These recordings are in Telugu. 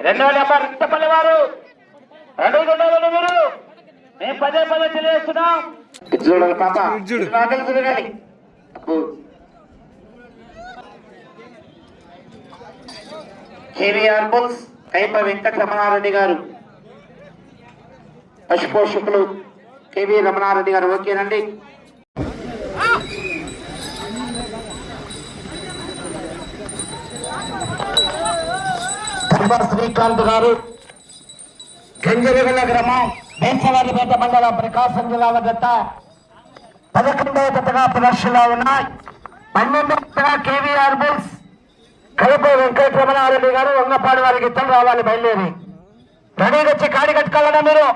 రెండవ నెంబర్ రిట్టపల్లి వారు. రెండు గుండాలను మీరు. మేము పదే పదే తెలియజేస్తున్నాం. చూడాలి పాప. తిరగాలి. KVR bulls Kaipa Venkata Ramana Reddy garu. పశుపోషకులు KV Ramanareddy గారు. ఓకేనండి. కల్వా శ్రీకాంత్ గారు. గంగిరిగల గ్రామం మేసవారిపేట మండలం ప్రకాశం జిల్లాల జత పదకొండవ జతగా ప్రదర్శనలో ఉన్నాయి. పన్నెండవ జతగా కేవీఆర్ బుల్స్ వెంకట వెంకటరమణారెడ్డి గారు వంగపాడు వారికి ఇత్తలు రావాలి బయలుదేరి. రెడీగా వచ్చి కాడి కట్టుకోవాలన్నా మీరు?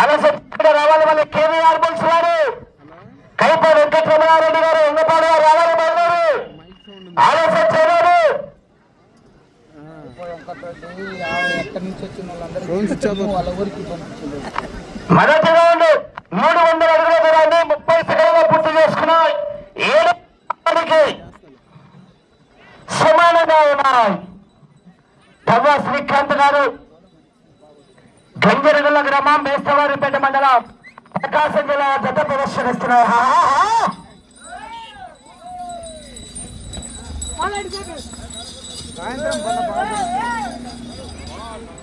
ఆలస్యం రావాలి మళ్ళీ కేవీఆర్ బుల్స్ వారు. కైప వెంకటరమణారెడ్డి గారు వంగపాడు వారు రావాలి బయలుదేరి. ఆలస్యం మొదటి రౌండ్ మూడు వందల అడుగుల దూరాన్ని ముప్పై సెకండ్లో పూర్తి చేసుకున్నాయి ఏడు మందికి సమానంగా ఉన్నాయి తవ్వ శ్రీకాంత్ గారు గంజరగుల గ్రామం మేస్తవారిపేట మండలం ప్రకాశం జిల్లా జత ప్రదర్శనిస్తున్నాయి హా, హా.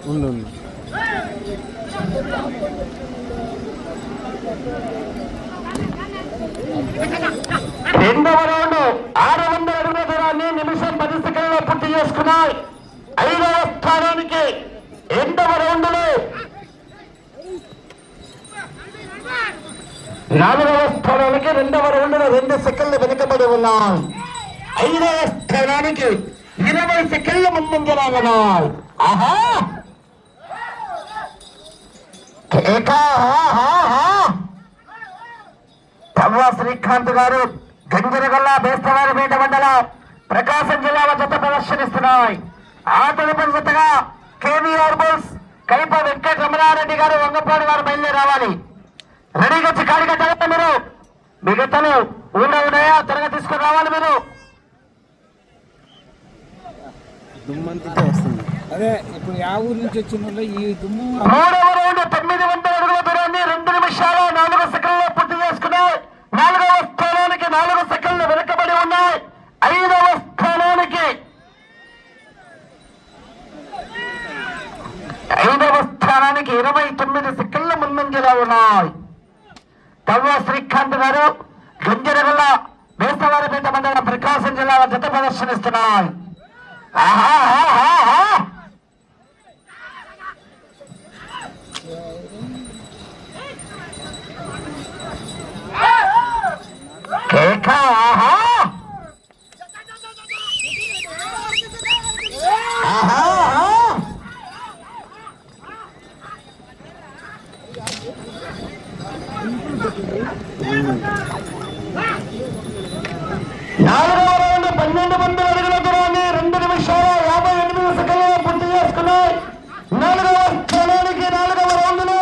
ఉండు రెండవ రౌండ్ ఆరు వందల అడుగుల దూరాన్ని నిమిషం పది సెకండ్లో పూర్తి చేసుకున్నాయి. ఐదవ స్థానానికి రెండవ రౌండ్లో నాలుగవ స్థానానికి రెండవ రౌండ్లో రెండు సెకండ్లు వెనుకబడి ఉన్నాయి. ఐదవ స్థానానికి ఇరవై సెకండ్ల ముందంజలా ఆహా! కేకా, శ్రీకాంత్ గారు గంజరగల్ల బేస్తవారిపేట మండలం ప్రకాశం జిల్లాలో జత ప్రదర్శనిస్తున్నాయి. ఆ తదుపరి జతగా కేవీఆర్ బోల్స్ కైప వెంకట రమణారెడ్డి గారు వంగపాడు గారు బయలుదేరి రావాలి. రెడీగా చికాడిగా కాడిగా తగ్గ మీరు? మిగతాలు ఊళ్ళో ఉన్నాయా త్వరగా తీసుకుని రావాలి మీరు. వస్తుంది. అదే ఇప్పుడు ఆ ఊరు నుంచి వచ్చిన వాళ్ళు ఈ దుమ్ము మూడవ రౌండ్ తొమ్మిది వందల అడుగుల దూరాన్ని రెండు నిమిషాలు నాలుగు సెకండ్లు పూర్తి చేసుకున్నాయి. నాలుగవ స్థానానికి నాలుగు సెకండ్లు వెనుకబడి ఉన్నాయి. ఐదవ స్థానానికి ఐదవ స్థానానికి ఇరవై తొమ్మిది సెకండ్ల ముందంజలో ఉన్నాయి. తవ్వ శ్రీకాంత్ గారు గంజరగల్ల వేసవారిపేట మండలం ప్రకాశం జిల్లాలో జత ప్రదర్శనిస్తున్నాయి. ఆహా. ఆహా, ఆహా. కేక ఆహా ఆహా ఆహా. నాలుగవ రౌండ్ పన్నెండు వందల అడుగుల దూరాన్ని రెండు నిమిషాల యాభై ఎనిమిది సెకండ్లలో పూర్తి చేసుకున్నాయి నాలుగవ స్థానానికి నాలుగవ రౌండ్లో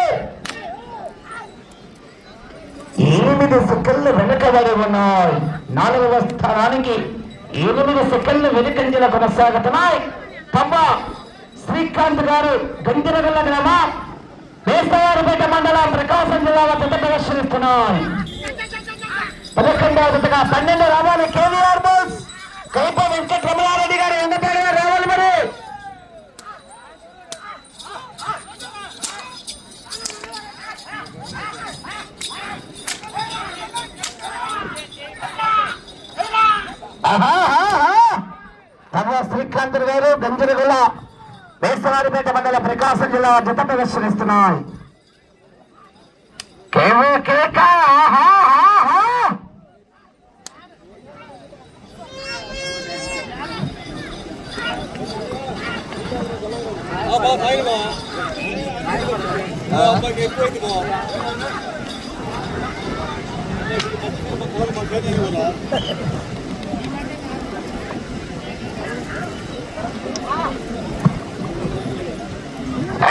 ఎనిమిది నిలబడి ఉన్నాయి నాలుగవ స్థానానికి ఎనిమిది సెకండ్లు వెనుకంజల కొనసాగుతున్నాయి. తప్ప శ్రీకాంత్ గారు గంజిరగల్ల గ్రామం వేసవారిపేట మండలం ప్రకాశం జిల్లాలో పెద్ద ప్రదర్శనిస్తున్నాయి. పదకొండవ జతగా పన్నెండు రావాలి కేవీఆర్ బోల్స్. కైప వెంకట రమణారెడ్డి గారు ఎండపేట రావాలి మరి. ఆహా, ఆహా. గారు గంజరగుల వేసవారిపేట మండల ప్రకాశం జిల్లా జత ప్రదర్శనిస్తున్నాయి కేవో కేక ఆహా, ఆహా.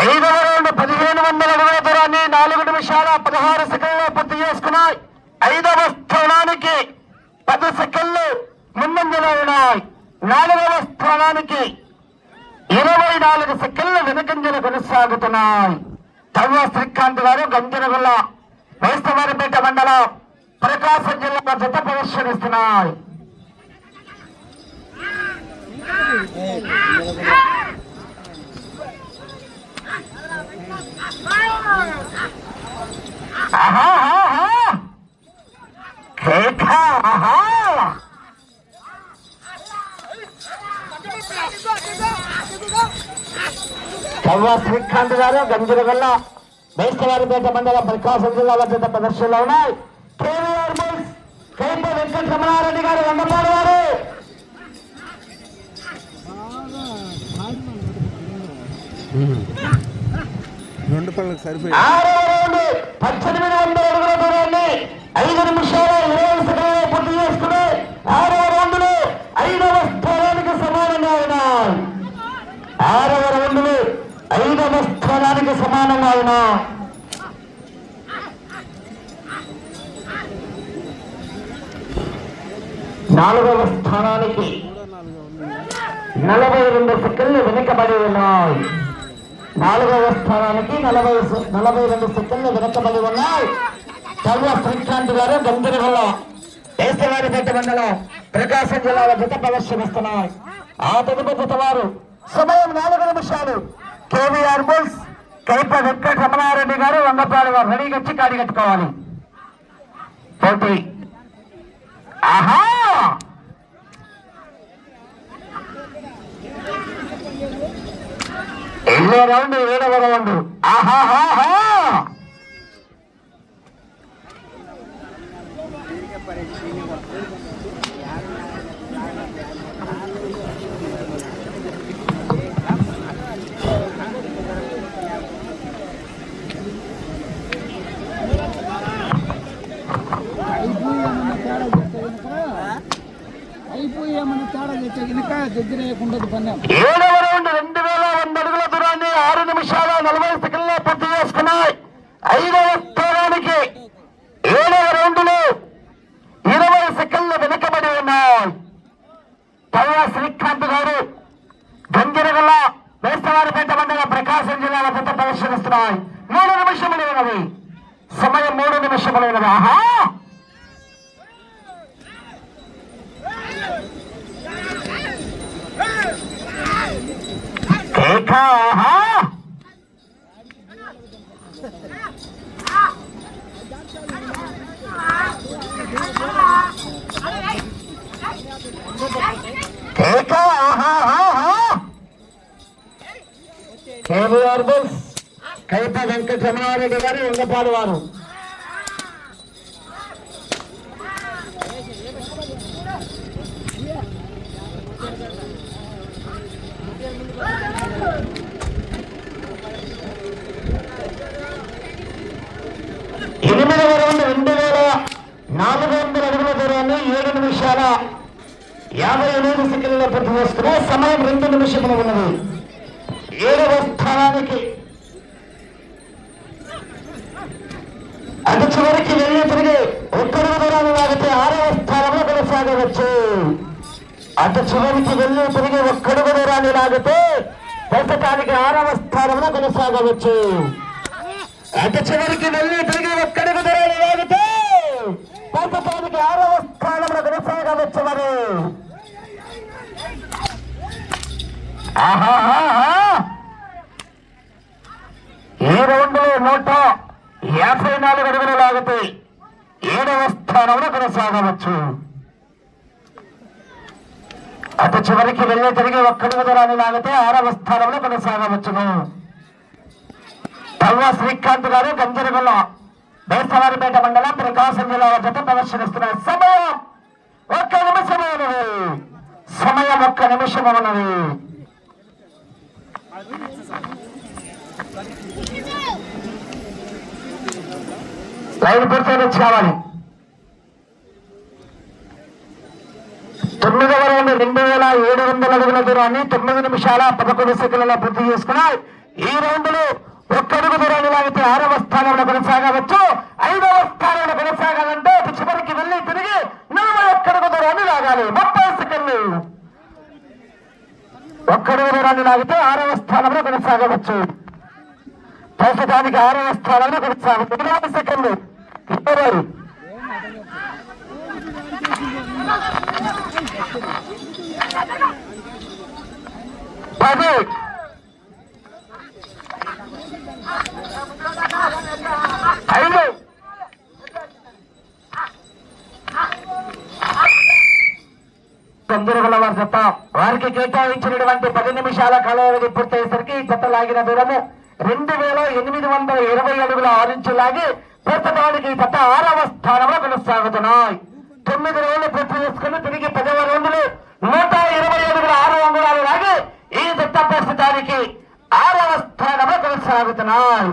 ఐదవ రౌండ్ పదిహేను వందల అడుగుల దూరాన్ని నాలుగు నిమిషాల పదహారు సెకండ్లు పూర్తి చేసుకున్నాయి. ఐదవ స్థానానికి పది సెకండ్లు ముందంజలో ఉన్నాయి. నాలుగవ స్థానానికి ఇరవై నాలుగు సెకండ్లు వెనుకంజలు కొనసాగుతున్నాయి. తవ్వ శ్రీకాంత్ గారు గంజనగుల్ల వేస్తవారిపేట మండలం ప్రకాశం జిల్లా జత ప్రదర్శనిస్తున్నాయి. ఆహా, శ్రీకాంత్ గారు గంజరగల్ల బేస్తవారిపేట మండలం ప్రకాశం జిల్లా వద్ద ప్రదర్శనలో ఉన్నాయి. కేవీఆర్ బుల్స్ కేంద్ర వెంకట రమణారెడ్డి గారు వందపాడు వారు hmm. రెండు పనులకు సరిపోయి పద్దెనిమిది వందల అడుగుల దూరాన్ని ఐదు నిమిషాల ఇరవై సెకండ్లు పూర్తి చేసుకుని ఆరవ రౌండ్లు ఐదవ స్థానానికి సమానంగా ఆరవ ఐదవ స్థానానికి సమానంగా నాలుగవ స్థానానికి నలభై రెండు సెకండ్లు వెనుకబడి ఉన్నాయి నాలుగవ స్థానానికి నలభై నలభై రెండు సెకండ్లు వెనకబడి ఉన్నాయి. చల్వ శ్రీకాంత్ గారు గంభీరగల దేశవారిపేట మండలం ప్రకాశం జిల్లాలో జత ప్రదర్శనిస్తున్నాయి. ఆ తదుపరి జత వారు సమయం నాలుగు నిమిషాలు. కేవీఆర్ బుల్స్ కైప వెంకట రమణారెడ్డి గారు వంగపాడు వారు రెడీగా వచ్చి కాడి కట్టుకోవాలి. పోటీ. ఆహా! ఎన్నో రౌండ్ ఏడవ రౌండ్ ఆహాహాహా! అయిపోయి ఏమన్నా తేడా తెచ్చే కనుక దగ్గర ఉండదు పన్నాం. ఏడవ రౌండ్ రెండు. నలభై సెకండ్లో పూర్తి చేసుకున్నాయి. ఐదవ స్థానానికి ఏడవ రౌండ్లో ఇరవై సెకండ్లు వెనుకబడి ఉన్నాయి. పల్ల శ్రీకాంత్ గారు గంగిరగల వేస్తవారిపేట మండల ప్రకాశం జిల్లాల పెద్ద ప్రదర్శనిస్తున్నాయి మూడు నిమిషములు ఉన్నది. సమయం మూడు నిమిషములు ఉన్నది. ఆహా! ఆహా కేక ఆహా ఆహా కేవీఆర్ బుల్స్ కైప వెంకట రమణారెడ్డి గారు వంగపాడు వారు. ఎనిమిదవ రౌండ్ రెండు వేల నాలుగు వందల అడుగుల దూరాన్ని ఏడు నిమిషాల యాభై ఎనిమిది సెకండ్ల పూర్తి చేసుకునే సమయం రెండు నిమిషములు ఉన్నది. ఏడవ స్థలానికి అటు చివరికి వెళ్ళి తిరిగి ఒక్కడుగు దూరాన్ని లాగితే ఆరవ స్థానంలో కొనసాగవచ్చు. అటు చివరికి వెళ్ళి తిరిగి ఒక్కడుగు దూరాన్ని లాగితే ప్రస్తుతానికి ఆరవ స్థానంలో కొనసాగవచ్చు. అటు చివరికి వెళ్ళి తిరిగి ఒక్కడికి దూరాన్ని లాగితే ప్రస్తుతానికి ఆరవ స్థానంలో కొనసాగవచ్చు మరి. ఆహా ఈ రౌండ్లో నూట యాభై నాలుగు అడుగులు లాగితే ఏడవ స్థానంలో కొనసాగవచ్చు. అటు చివరికి వెళ్ళే తిరిగి ఒక్కడుగు దూరాన్ని లాగితే ఆరవ స్థానంలో కొనసాగవచ్చును. తవ్వ శ్రీకాంత్ గారు గంజరగొల్ల బేసవారిపేట మండలం ప్రకాశం జిల్లా జత ప్రదర్శనిస్తున్న సమయం ఒక్క నిమిషం ఉన్నది సమయం ఒక్క నిమిషం ఉన్నది లైన్ పూర్తయిన కావాలి. తొమ్మిదవ రౌండ్ రెండు వేల ఏడు వందల అడుగుల దూరాన్ని తొమ్మిది నిమిషాల పదకొండు సెకండ్లలో పూర్తి చేసుకున్నాయి. ఈ రౌండ్ ఒక్కడుగు అడుగు దూరాన్ని లాగితే ఆరవ స్థానంలో కొనసాగవచ్చు. ఐదవ స్థానంలో కొనసాగాలంటే అటు చివరికి వెళ్ళి తిరిగి నలభై ఒక్కడుగు దూరాన్ని లాగాలి. ముప్పై సెకండ్లు. ఒక్కడుగు దూరాన్ని లాగితే ఆరవ స్థానంలో కొనసాగవచ్చు. ప్రస్తుతానికి ఆరవ స్థానంలో కొనసాగుతుంది. ఇరవై సెకండ్ ఇరవై పది. ఐదు. గల వారి జత. వారికి కేటాయించినటువంటి పది నిమిషాల కాల వ్యవధి పూర్తయ్యేసరికి ఈ జత లాగిన దూరము రెండు వేల ఎనిమిది వందల ఇరవై అడుగుల ఆరించులాగి ప్రస్తుతానికి గత ఆరవ స్థానంలో కొనసాగుతున్నాయి. తొమ్మిది రోజులు పూర్తి చేసుకుని తిరిగి పదవ రోజులు నూట ఇరవై అడుగుల ఆరు అంగుళాలు లాగి ఈ జత ప్రస్తుతానికి ఆరవ స్థానంలో కొనసాగుతున్నాయి.